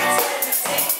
อ่า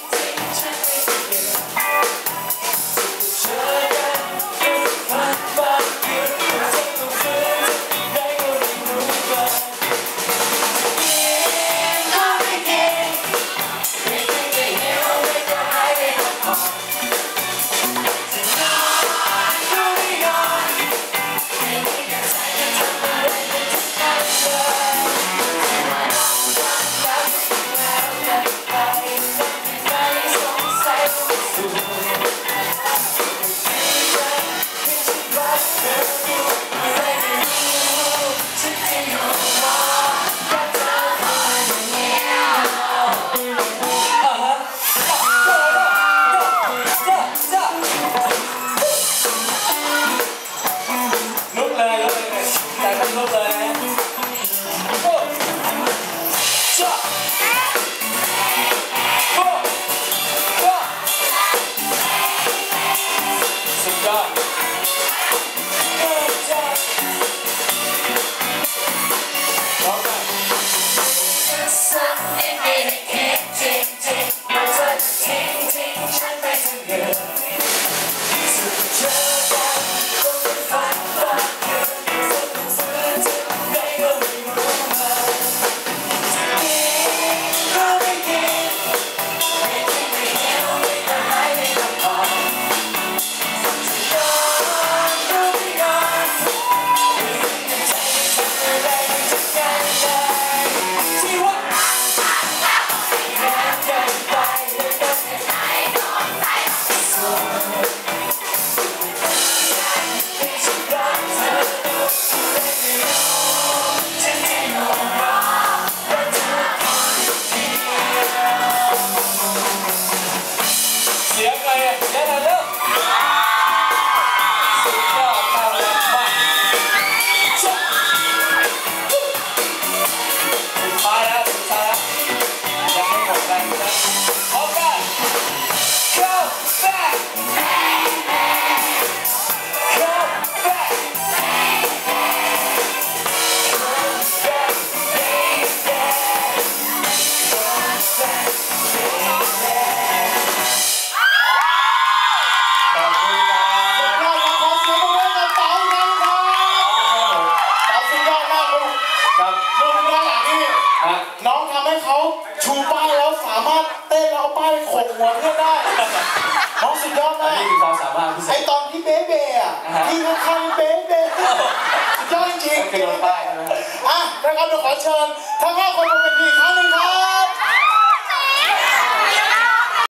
ฮ น้องทำให้เขาชูป้ายแล้วสามารถเต้นแล้วป้ายขกหัวเพื่อนได้ พิเศไอษ ตอนที่เบ๊เบ๊อะอ่าฮะ ที่เขาข้างเบ๊เบ๊สุดยอดจริงก็คือโดนป้ายใช่ไหม อะนะครับเดี๋ยวขอเชิญทั้งห้าคนบนเวทีอีกครั้งหนึ่งครับ